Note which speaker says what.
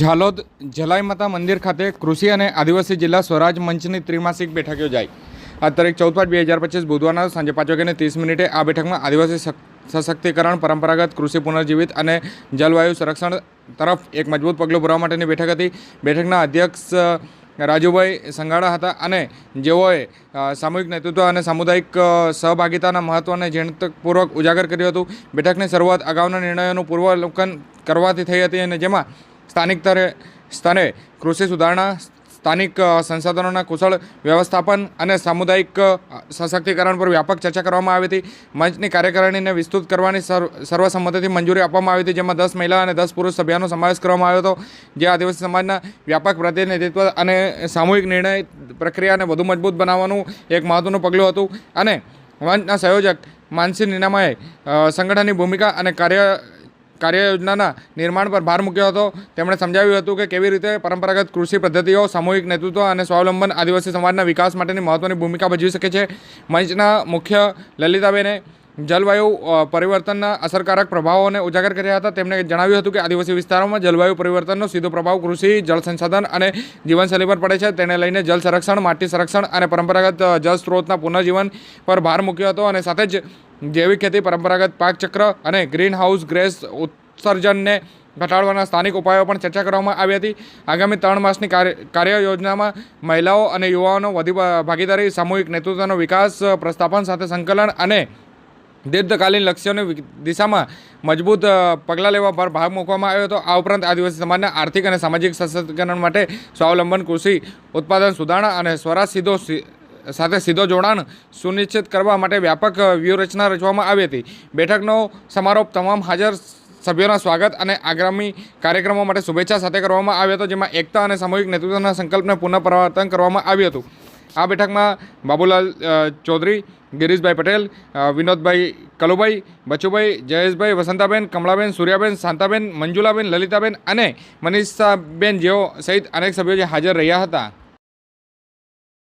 Speaker 1: ઝાલોદ જલાઈ માતા મંદિર ખાતે કૃષિ અને આદિવાસી જિલ્લા સ્વરાજ મંચની ત્રિમાસિક બેઠક યોજાઈ. આ તારીખ ચૌદ પાંચ બે હજાર પચીસ બુધવારના સાંજે પાંચ વાગ્યાને ત્રીસ મિનિટે આ બેઠકમાં આદિવાસી સશક્તિકરણ, પરંપરાગત કૃષિ પુનર્જીવિત અને જલવાયુ સંરક્ષણ તરફ એક મજબૂત પગલું ભરવા માટેની બેઠક હતી. બેઠકના અધ્યક્ષ રાજુભાઈ સંગાડા હતા અને જેઓએ સામૂહિક નેતૃત્વ અને સામુદાયિક સહભાગિતાના મહત્વને ઝીણવટપૂર્વક ઉજાગર કર્યું હતું. બેઠકની શરૂઆત અગાઉના નિર્ણયોનું પૂર્વાવલોકન કરવાથી થઈ હતી અને જેમાં સ્થાનિક સ્તરે સ્તરે કૃષિ સુધારણા, સ્થાનિક સંસાધનોના કુશળ વ્યવસ્થાપન અને સામુદાયિક સશક્તિકરણ પર વ્યાપક ચર્ચા કરવામાં આવી હતી. મંચની કાર્યકારિણીને વિસ્તૃત કરવાની સર્વસંમતિથી મંજૂરી આપવામાં આવી હતી, જેમાં દસ મહિલા અને દસ પુરુષ સભ્યોનો સમાવેશ કરવામાં આવ્યો હતો. જે આદિવાસી સમાજના વ્યાપક પ્રતિનિધિત્વ અને સામૂહિક નિર્ણય પ્રક્રિયાને વધુ મજબૂત બનાવવાનું એક મહત્ત્વનું પગલું હતું. અને મંચના સંયોજક માનસી નીનામાએ સંગઠનની ભૂમિકા અને કાર્ય કાર્યયોજનાના નિર્માણ પર ભાર મૂક્યો હતો. તેમણે સમજાવ્યું હતું કે કેવી રીતે પરંપરાગત કૃષિ પદ્ધતિઓ, સામૂહિક નેતૃત્વ અને સ્વાવલંબન આદિવાસી સમાજના વિકાસ માટેની મહત્ત્વની ભૂમિકા ભજવી શકે છે. મંચના મુખ્ય લલિતાબેને જલવાયુ પરિવર્તનના અસરકારક પ્રભાવોને ઉજાગર કર્યા હતા. તેમણે જણાવ્યું હતું કે આદિવાસી વિસ્તારોમાં જલવાયુ પરિવર્તનનો સીધો પ્રભાવ કૃષિ, જળ સંસાધન અને જીવનશૈલી પર પડે છે. તેને લઈને જળ સંરક્ષણ, માટી સંરક્ષણ અને પરંપરાગત જળ સ્ત્રોતના પુનઃજીવન પર ભાર મૂક્યો હતો અને સાથે જ જૈવિક ખેતી, પરંપરાગત પાકચક્ર અને ગ્રીન હાઉસ ગ્રેસ ઉત્સર્જનને ઘટાડવાના સ્થાનિક ઉપાયો પણ ચર્ચા કરવામાં આવી હતી. આગામી ત્રણ માસની કાર્ય યોજનામાં મહિલાઓ અને યુવાઓનો વધુ ભાગીદારી, સામૂહિક નેતૃત્વનો વિકાસ પ્રસ્થાપન સાથે સંકલન અને દીર્ઘકાલીન લક્ષ્યોની દિશામાં મજબૂત પગલાં લેવા પર ભાગ મૂકવામાં આવ્યો હતો. આ ઉપરાંત આદિવાસી સમાજના આર્થિક અને સામાજિક સશક્તિકરણ માટે સ્વાવલંબન, કૃષિ, ઉત્પાદન, સુધારણા અને સ્વરાજ સીધો સાથે સીધો જોડાણ સુનિશ્ચિત કરવા માટે વ્યાપક વ્યૂહરચના રચવામાં આવી હતી. બેઠકનો સમારોપ તમામ હાજર સભ્યોના સ્વાગત અને આગામી કાર્યક્રમો માટે શુભેચ્છા સાથે કરવામાં આવ્યો હતો, જેમાં એકતા અને સામૂહિક નેતૃત્વના સંકલ્પને પુનઃપ્રવર્તન કરવામાં આવ્યું હતું. આ બેઠકમાં બાબુલાલ ચૌધરી, ગિરીશભાઈ પટેલ વિનોદભાઈ કલુભાઈ, બચુભાઈ, જયેશભાઈ, વસંતાબેન, કમળાબેન, સૂર્યાબેન, શાંતાબેન, મંજુલાબેન, લલિતાબેન અને મનીષાબેન જેઓ સહિત અનેક સભ્યો જે હાજર રહ્યા હતા.